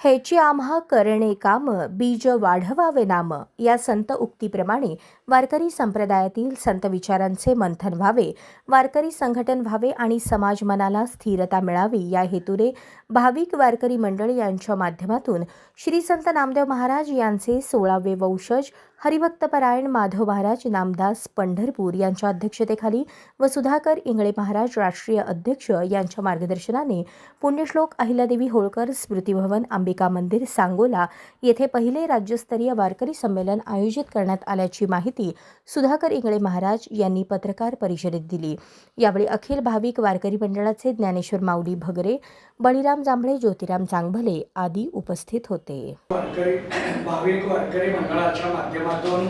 हेची आम्हा करणे काम बीज वाढवावे नाम या संत उक्तीप्रमाणे वारकरी संप्रदायातील संत विचारांचे मंथन व्हावे वारकरी संघटन व्हावे आणि समाज मनाला स्थिरता मिळावी या हेतूने भाविक वारकरी मंडळ यांच्या माध्यमातून श्री संत नामदेव महाराज यांचे सोळावे वंशज हरिभक्तपरायण माधव महाराज नामदास पंढरपूर यांच्या अध्यक्षतेखाली व सुधाकर इंगळे महाराज राष्ट्रीय अध्यक्ष यांच्या मार्गदर्शनाने पुण्यश्लोक अहिल्यादेवी होळकर स्मृतीभवन अंबिका मंदिर सांगोला येथे पहिले राज्यस्तरीय वारकरी संमेलन आयोजित करण्यात आल्याची माहिती सुधाकर इंगळे महाराज यांनी पत्रकार परिषदेत दिली. यावेळी अखिल भाविक वारकरी मंडळाचे ज्ञानेश्वर माऊली भगरे बळीराम जांभळे ज्योतिराम चांगभले आदी उपस्थित होते. भाविक वारकरी मंडळाच्या माध्यमातून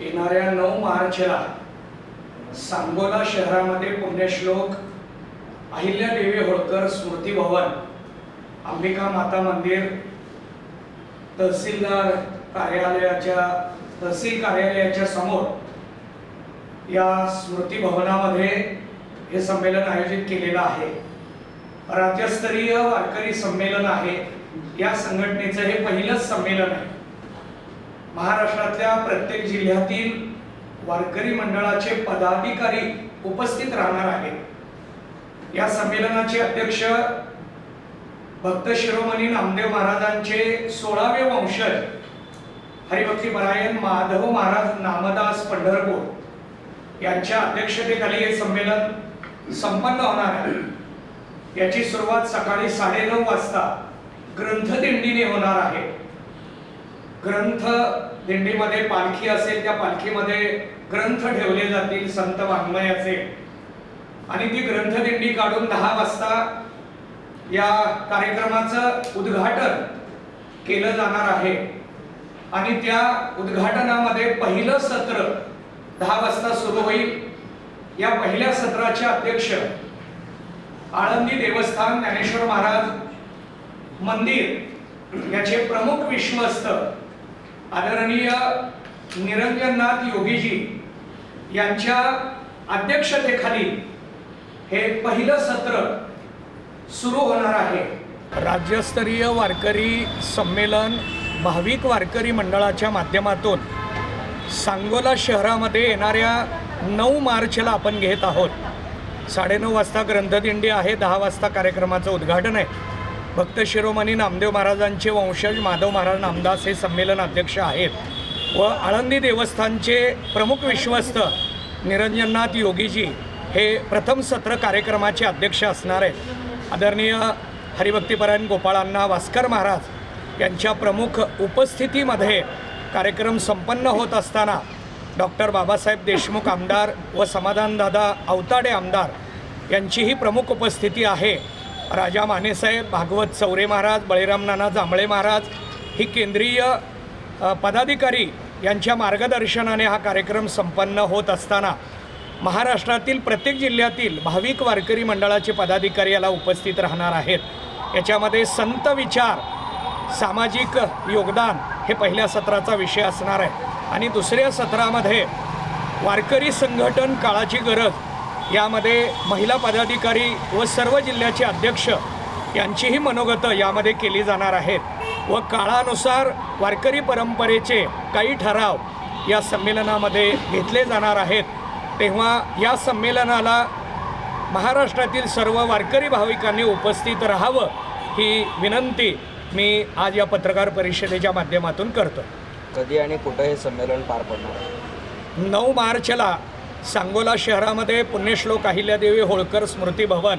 येणाऱ्या नऊ मार्चला सांगोला शहरामध्ये पुण्यश्लोक अहिल्यादेवी होळकर स्मृती भवन अंबिका माता मंदिर तहसीलदार कार्यालयाच्या तहसील कार्यालयाच्या समोर या स्मृती भवनामध्ये हे संमेलन आयोजित केलेलं आहे. राज्यस्तरीय वारकरी संमेलन आहे. या संघटनेचं हे पहिलंच संमेलन आहे. महाराष्ट्रातल्या प्रत्येक जिल्ह्यातील वारकरी मंडळाचे पदाधिकारी उपस्थित राहणार आहेत. या संमेलनाचे अध्यक्ष भक्त शिरोमणी नामदेव महाराजांचे सोळावे वंशज हरिभक्तीपरायण माधव महाराज नामदास पंढरपूर यांच्या अध्यक्षतेखाली हे संमेलन संपन्न होणार आहे. याची सुरुवात सकाळी साडेनऊ वाजता ग्रंथदिंडीने होणार आहे. ग्रंथ दिंडीमध्ये पालखी असेल त्या पालखीमध्ये ग्रंथ ठेवले जातील संत वाङ्मयाचे. आणि ती ग्रंथदिंडी काढून दहा वाजता या कार्यक्रमाचं उद्घाटन केलं जाणार आहे. आणि त्या उद्घाटनामध्ये पहिलं सत्र दहा वाजता सुरू होईल. या पहिल्या सत्राचे अध्यक्ष आळंदी देवस्थान ज्ञानेश्वर महाराज मंदिर याचे प्रमुख विश्वस्त आदरणीय निरंजननाथ योगीजी यांच्या अध्यक्षतेखाली हे पहिलं सत्र सुरू होणार आहे. राज्यस्तरीय वारकरी संमेलन भाविक वारकरी मंडळाच्या माध्यमातून सांगोला शहरामध्ये येणाऱ्या नऊ मार्चला आपण घेत आहोत. साडेनऊ वाजता ग्रंथदिंडी आहे दहा वाजता कार्यक्रमाचं उद्घाटन आहे. भक्त शिरोमणी नामदेव महाराजांचे वंशज माधव महाराज नामदास हे संमेलन अध्यक्ष आहेत. व आळंदी देवस्थानचे प्रमुख विश्वस्त निरंजननाथ योगीजी हे प्रथम सत्र कार्यक्रमाचे अध्यक्ष असणार आहेत. आदरणीय हरिभक्तीपरायण गोपाळांना वास्कर महाराज यांच्या प्रमुख उपस्थितीमध्ये कार्यक्रम संपन्न होत असताना डॉक्टर बाबासाहेब देशमुख आमदार व समाधानदादा अवताडे आमदार यांचीही प्रमुख उपस्थिती आहे. राजा मानेसाहेब भागवत चौरे महाराज बळीराम नाना जांभळे महाराज ही केंद्रीय पदाधिकारी यांच्या मार्गदर्शनाने हा कार्यक्रम संपन्न होत असताना महाराष्ट्रातील प्रत्येक जिल्ह्यातील भाविक वारकरी मंडळाचे पदाधिकारी याला उपस्थित राहणार आहेत. याच्यामध्ये संत विचार सामाजिक योगदान हे पहिल्या सत्राचा विषय असणार आहे. आणि दुसऱ्या सत्रामध्ये वारकरी संघटन काळाची गरज यामध्ये महिला पदाधिकारी व सर्व जिल्ह्याचे अध्यक्ष यांचीही मनोगतं यामध्ये केली जाणार आहेत व काळानुसार वारकरी परंपरेचे काही ठराव या संमेलनामध्ये घेतले जाणार आहेत. तेव्हा या संमेलनाला महाराष्ट्रातील सर्व वारकरी भाविकांनी उपस्थित राहावं ही विनंती मी आज या पत्रकार परिषदेच्या माध्यमातून करतो. कधी आणि कुठं हे संमेलन पार पडणार? नऊ मार्चला सांगोला शहरामध्ये पुण्यश्लोक अहिल्यादेवी होळकर स्मृती भवन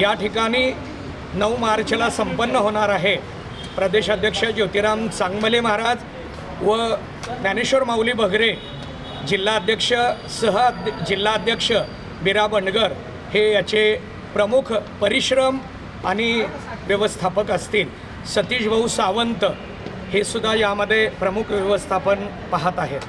या ठिकाणी नऊ मार्चला संपन्न होणार आहे. प्रदेशाध्यक्ष ज्योतिराम चांगमले महाराज व ज्ञानेश्वर माऊली भगरे जिल्हाध्यक्ष सह जिल्हाध्यक्ष बिरा बंडगर हे याचे प्रमुख परिश्रम आणि व्यवस्थापक असतील. सतीश भाऊ सावंत हे सुद्धा यामध्ये प्रमुख व्यवस्थापन पाहत आहेत.